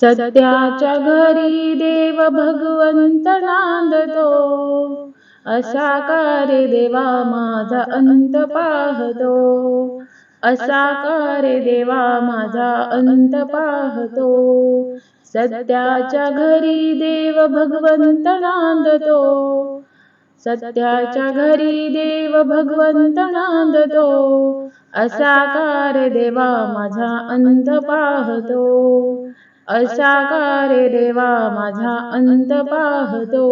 सत्याच्या घरी देव भगवंत नांदतो. असा कार्य देवा माझा अंत पाहतो. असा कार्य देवा माझा अंत पाहतो. सत्याच्या घरी देव भगवंत नांदतो. सत्याच्या घरी देव भगवंत नांदतो. असा कार्य देवा माझा अंत पाहतो. असा कारे देवा माझा अंत पाहतो.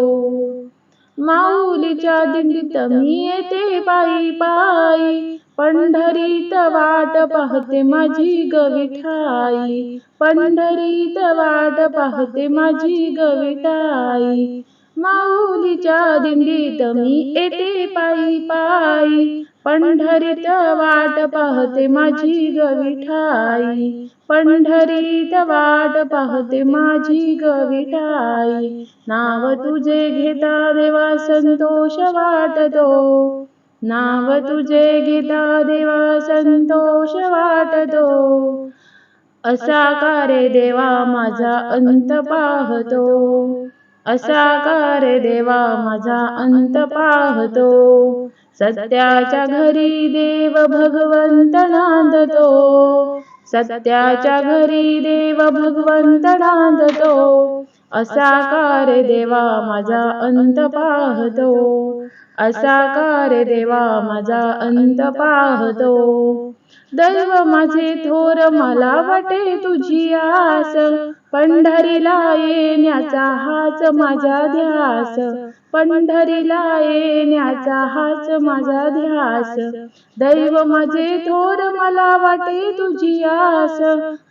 माऊलीच्या दिंडीत मी येते पायी पायी पंढरीत वाट पाहते माझी गविठाई पंढरीत वाट पाहते माझी गविठाई माऊलीच्या दिंडीत मी येते पायी पायी. पंढरीत वाट पाहते माझी गविठाई पंढरीत वाट पाहते माझी गविठाई नाव तुझे घेता देवा संतोष वाटतो. नाव तुझे घेता देवा संतोष वाटतो. असा कारे देवा माझा अंत पाहतो. असा कार्य देवा माझा अंत पाहतो. सत्याच्या घरी देव भगवंत नांदतो. सत्याच्या घरी देव भगवंत नांदतो. असा कार्य देवा माझा अंत पाहतो. असा कार देवा माझा अंत पाहतो? दैव माझे थोर मला वाटे तुझी आस. पंढरीला येण्याचा हाच माझा ध्यास. पंढरीला येण्याचा हाच माझा ध्यास. दैव माझे थोर मला वाटे तुझी आस.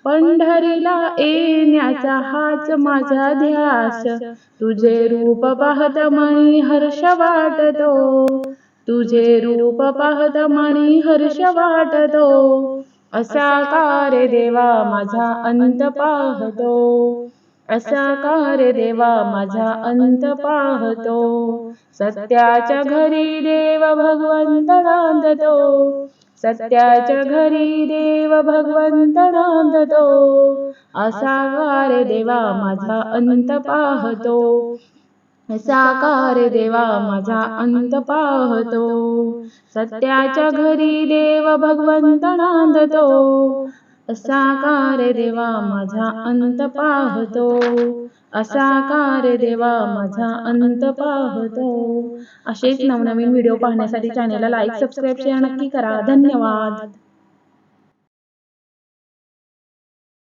पंढरीला येण्याचा हाच माझा ध्यास. तुझे रूप पाहत मनी हर्ष वाटतो. तुझे रूप पाहत मनी हर्ष वाटतो. असा कार्य देवा माझा अंत पाहतो. असा कार्य देवा माझा अंत पाहतो. सत्याच्या घरी देव भगवंत नांदतो. सत्याच्या घरी देव भगवंत नांदतो. असा कार्य देवा माझा अंत पाहतो. साकार देवा माझा अंत पाहतो. सत्याच्या घरी देव भगवंत नांदतो असा देवा माझा अंत पाहतो. असा देवा माझा अंत पाहतो. असेच नवनवीन व्हिडिओ पाहण्यासाठी चॅनेलला लाईक सबस्क्राईब शेअर नक्की करा. धन्यवाद.